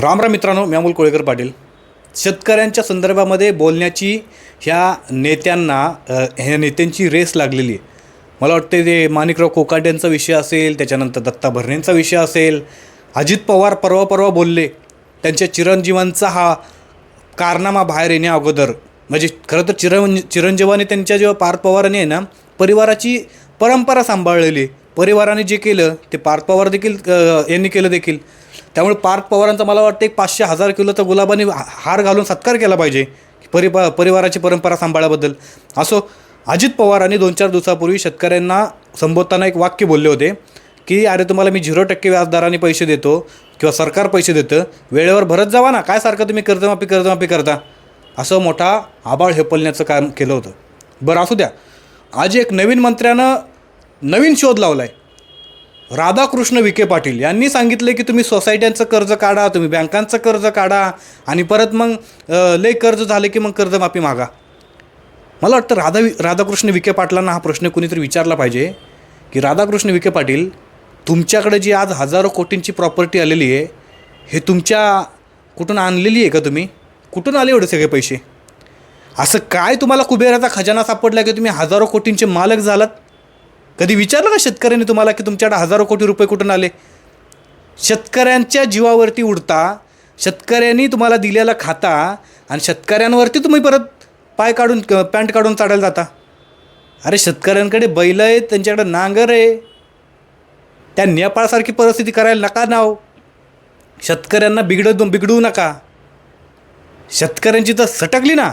राम राम मित्रांनो मी अमोल कोळेकर पाटील. शेतकऱ्यांच्या संदर्भामध्ये बोलण्याची ह्या नेत्यांना ह्या नेत्यांची रेस लागलेली आहे. मला वाटते ते माणिकराव कोकाट्यांचा विषय असेल त्याच्यानंतर दत्ता भरणेंचा विषय असेल अजित पवार परवा परवा बोलले त्यांच्या चिरंजीवांचा हा कारनामा बाहेर येण्या अगोदर. म्हणजे खरं तर चिरं चिरंजीवाने त्यांच्या जेव्हा पार्थ पवारांनी आहे ना परिवाराची परंपरा सांभाळलेली आहे. परिवाराने जे केलं ते पार्थ पवार देखील यांनी केलं देखील. त्यामुळे पार्थ पवारांचा मला वाटतं एक पाचशे हजार किलोचा गुलाबाने हार घालून सत्कार केला पाहिजे. परिपा परिवाराची परंपरा सांभाळल्याबद्दल असो अजित पवारांनी दोन चार दिवसापूर्वी शेतकऱ्यांना संबोधताना एक वाक्य बोलले होते की अरे तुम्हाला मी झिरो टक्के व्याजदराने पैसे देतो किंवा सरकार पैसे देतं वेळेवर भरत जावा ना काय सारखं तुम्ही कर्जमाफी कर्जमाफी करता? असं मोठा आबाळ हेपलण्याचं काम केलं होतं. बरं असू द्या. आज एक नवीन मंत्र्यानं नवीन शोध लावला आहे राधाकृष्ण विखे पाटील यांनी सांगितले की तुम्ही सोसायट्यांचं कर्ज काढा तुम्ही बँकांचं कर्ज काढा आणि परत मग लय कर्ज झाले की मग कर्जमाफी मागा. मला वाटतं राधा राधाकृष्ण विखे पाटलांना हा प्रश्न कुणीतरी विचारला पाहिजे की राधाकृष्ण विखे पाटील तुमच्याकडे जी आज हजारो कोटींची प्रॉपर्टी आलेली आहे हे तुमच्या कुठून आणलेली आहे का तुम्ही? कुठून आले एवढे सगळे पैसे? असं काय तुम्हाला कुबेराचा खजाना सापडला की तुम्ही हजारो कोटींचे मालक झालात? कधी विचारलं का शेतकऱ्यांनी तुम्हाला की तुमच्याकडे हजारो कोटी रुपये कुठून आले? शेतकऱ्यांच्या जीवावरती उडता शेतकऱ्यांनी तुम्हाला दिलेला खाता आणि शेतकऱ्यांवरती तुम्ही परत पाय काढून क- पॅन्ट काढून चाडायला जाता. अरे शेतकऱ्यांकडे बैल आहेत त्यांच्याकडे नांगर आहे. त्या नेपाळसारखी परिस्थिती करायला नका नाव हो. शेतकऱ्यांना बिघडत बिघडवू नका. शेतकऱ्यांची तर सटकली ना.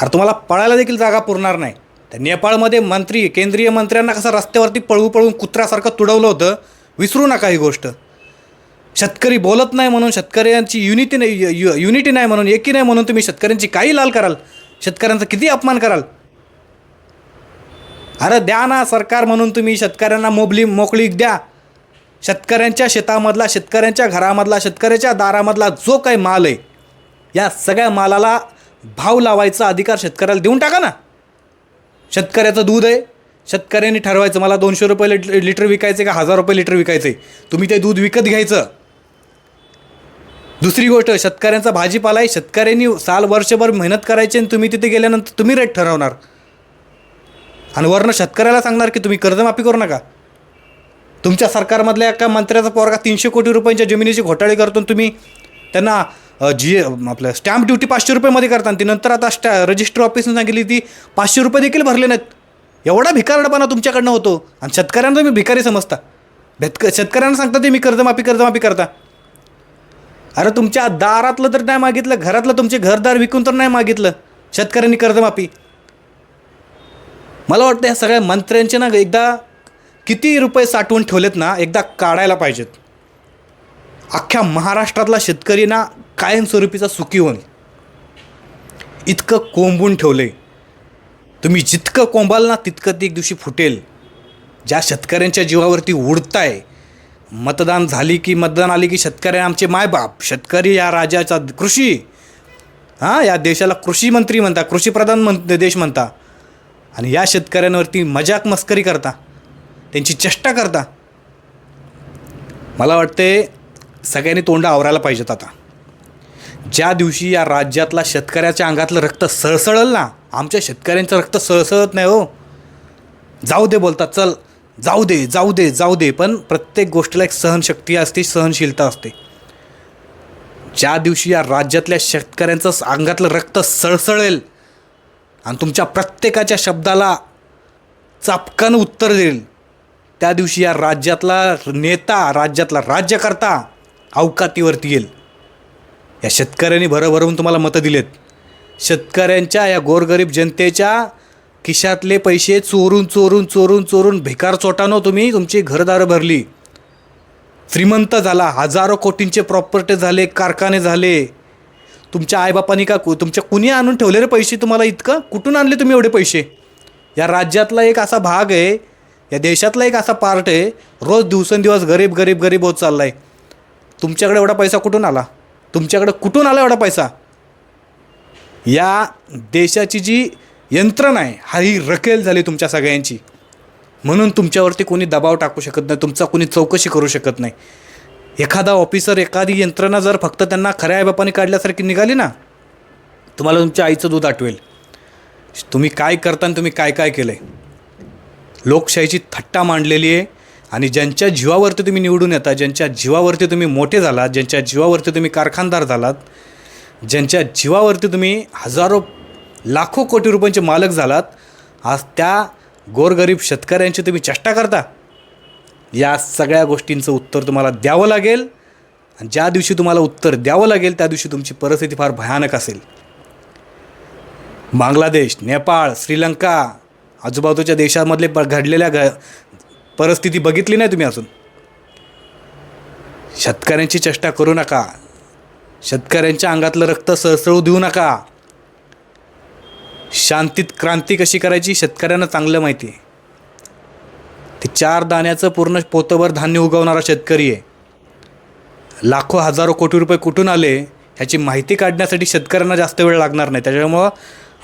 अरे तुम्हाला पळायला देखील जागा पुरणार नाही. त्या नेपाळमध्ये मंत्री केंद्रीय मंत्र्यांना कसं रस्त्यावरती पळवू पळवून कुत्र्यासारखं तुडवलं होतं विसरू नका ही गोष्ट. शेतकरी बोलत नाही म्हणून शेतकऱ्यांची युनिटी नाही यु- यु- युनिटी नाही म्हणून एकी नाही म्हणून तुम्ही शेतकऱ्यांची काही लाल कराल शेतकऱ्यांचा किती अपमान कराल? अरे द्या ना सरकार म्हणून तुम्ही शेतकऱ्यांना मोबली मोकळीक द्या. शेतकऱ्यांच्या शेतामधला शेतकऱ्यांच्या घरामधला शेतकऱ्याच्या दारामधला जो काही माल आहे या सगळ्या मालाला भाव लावायचा अधिकार शेतकऱ्याला देऊन टाका ना. शेतकऱ्याचं दूध आहे. शेतकऱ्यांनी ठरवायचं मला दोनशे रुपये लिट लिटर विकायचे का हजार रुपये लिटर विकायचे तुम्ही ते दूध विकत घ्यायचं. दुसरी गोष्ट शेतकऱ्यांचा भाजीपाला आहे. शेतकऱ्यांनी साल वर्षभर मेहनत करायची आणि तुम्ही तिथे गेल्यानंतर तुम्ही रेट ठरवणार. आणि वरनं शेतकऱ्याला सांगणार की तुम्ही कर्जमाफी करू नका. तुमच्या सरकारमधल्या एका मंत्र्याचा पोरगा तीनशे कोटी रुपयांच्या जमिनीची घोटाळे करतो तुम्ही त्यांना जी आपलं स्टॅम्प ड्युटी पाचशे रुपयेमध्ये करता आणि ती नंतर आता स्टॅ रजिस्टर ऑफिसने सांगितली ती पाचशे रुपये देखील भरले नाहीत. एवढा भिकारडपणा तुमच्याकडनं होतो. आणि शेतकऱ्यांना तुम्ही भिकारी समजता. भेतक शेतकऱ्यांना सांगता ते मी कर्जमाफी कर्जमाफी करता. अरे तुमच्या दारातलं तर नाही मागितलं घरातलं तुमचे घरदार विकून तर नाही मागितलं. शेतकऱ्यांनी कर्जमाफी. मला वाटतं ह्या सगळ्या मंत्र्यांचे ना एकदा किती रुपये साठवून ठेवलेत ना एकदा काढायला पाहिजेत. अख्ख्या महाराष्ट्रातला शेतकरी ना कायमस्वरूपीचा सुखी होईल इतकं कोंबून ठेवले तुम्ही जितकं कोंबाल ना तितकं ते एक दिवशी फुटेल. ज्या शेतकऱ्यांच्या जीवावरती उडताय मतदान झाली की मतदान आली की शेतकरी आमचे मायबाप शेतकरी या राज्याचा कृषी हां या देशाला कृषी मंत्री म्हणता कृषीप्रधान म्हण देश म्हणता. आणि या शेतकऱ्यांवरती मजाक मस्करी करता त्यांची चेष्टा करता. मला वाटते सगळ्यांनी तोंड आवरायला पाहिजेत आता. ज्या दिवशी या राज्यातला शेतकऱ्याच्या अंगातलं रक्त सळसळल ना आमच्या शेतकऱ्यांचं रक्त सळसळत नाही हो. जाऊ दे बोलतात चल जाऊ दे जाऊ दे जाऊ दे पण प्रत्येक गोष्टीला एक सहनशक्ती असते सहनशीलता असते. ज्या दिवशी या राज्यातल्या शेतकऱ्यांचं अंगातलं रक्त सळसळेल आणि तुमच्या प्रत्येकाच्या शब्दाला चापकन उत्तर देईल त्या दिवशी या राज्यातला नेता राज्यातला राज्यकर्ता अवकातीवरती येईल. या शेतकऱ्यांनी भरभरून तुम्हाला मतं दिलेत. शेतकऱ्यांच्या या गोरगरीब जनतेच्या खिशातले पैसे चोरून चोरून चोरून चोरून भिकार चोटानो तुम्ही. तुमची घरदारं भरली. श्रीमंत झाला. हजारो कोटींचे प्रॉपर्टी झाले कारखाने झाले. तुमच्या आईबापांनी का कु- तुमच्या कुणी आणून ठेवलेले पैसे तुम्हाला इतकं? कुठून आणले तुम्ही एवढे पैसे? या राज्यातला एक असा भाग आहे या देशातला एक असा पार्ट आहे रोज दिवसेंदिवस गरीब गरीब गरीब होत चालला आहे तुमच्याकडे एवढा पैसा कुठून आला? तुमच्याकडं कुठून आला एवढा पैसा? या देशाची जी यंत्रणा आहे हा ही रकेल झाली तुमच्या सगळ्यांची. म्हणून तुमच्यावरती कोणी दबाव टाकू शकत नाही तुमचा कोणी चौकशी करू शकत नाही. एखादा ऑफिसर एखादी यंत्रणा जर फक्त त्यांना खऱ्या आईबापाने काढल्यासारखी निघाली ना तुम्हाला तुमच्या आईचं दूध आठवेल. तुम्ही काय करता आणि तुम्ही काय काय केलं आहे लोकशाहीची थट्टा मांडलेली आहे. आणि ज्यांच्या जीवावरती तुम्ही निवडून येता ज्यांच्या जीवावरती तुम्ही मोठे झालात ज्यांच्या जीवावरती तुम्ही कारखानदार झालात ज्यांच्या जीवावरती तुम्ही हजारो लाखो कोटी रुपयांचे मालक झालात आज त्या गोरगरीब शेतकऱ्यांची तुम्ही चेष्टा करता. या सगळ्या गोष्टींचं उत्तर तुम्हाला द्यावं लागेल. आणि ज्या दिवशी तुम्हाला उत्तर द्यावं लागेल त्या दिवशी तुमची परिस्थिती फार भयानक असेल. बांगलादेश नेपाळ श्रीलंका आजूबाजूच्या देशामधले प घडलेल्या घ परिस्थिती बघितली नाही तुम्ही अजून? शेतकऱ्यांची चेष्टा करू नका. शेतकऱ्यांच्या अंगातलं रक्त सळसळू देऊ नका. शांतीत क्रांती कशी करायची शेतकऱ्यांना चांगलं माहिती आहे. ते चार दाण्याचं पूर्ण पोतभर धान्य उगवणारा शेतकरी आहे. लाखो हजारो कोटी रुपये कुठून आले ह्याची माहिती काढण्यासाठी शेतकऱ्यांना जास्त वेळ लागणार नाही. त्याच्यामुळं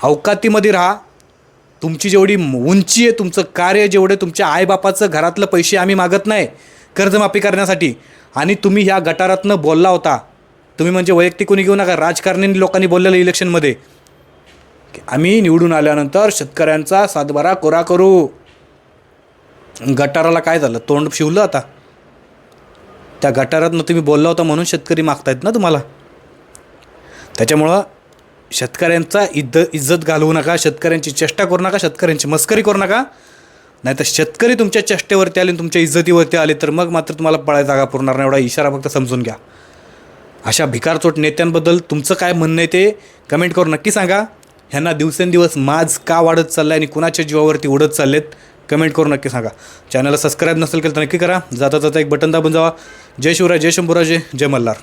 अवकातीमध्ये राहा तुमची जेवढी उंची आहे तुमचं कार्य जेवढे तुमच्या आईबापाचं घरातलं पैसे आम्ही मागत नाही कर्जमाफी करण्यासाठी. आणि तुम्ही ह्या गटारातनं बोलला होता. तुम्ही म्हणजे वैयक्तिक कोणी घेऊ नका राजकारणी लोकांनी बोललेलं इलेक्शनमध्ये. आम्ही निवडून आल्यानंतर शेतकऱ्यांचा सातबारा कोरा करू. गटाराला काय झालं? तोंड शिवलं आता. त्या गटारातनं तुम्ही बोलला होता म्हणून शेतकरी मागतायत ना तुम्हाला. त्याच्यामुळं शेतकऱ्यांचा इद्द इज्जत घालवू नका शेतकऱ्यांची चेष्टा करू नका शेतकऱ्यांची मस्करी करू नका. नाही तर शेतकरी तुमच्या चेष्टेवरती आले आणि तुमच्या इज्जतीवरती आले तर मग मात्र तुम्हाला पळाय जागा पुरणार नाही. एवढा इशारा फक्त समजून घ्या. अशा भिकारचोट नेत्यांबद्दल तुमचं काय म्हणणं आहे ते कमेंट करून नक्की सांगा. ह्यांना दिवसेंदिवस माज का वाढत चाललं आहे आणि कुणाच्या जीवावरती उडत चाललेत कमेंट करून नक्की सांगा. चॅनलला सबस्क्राईब नसेल केलं तर नक्की करा. जाता जाता एक बटन दाबून जावा. जय शिवराय जय शंभूराजे जय मल्हार.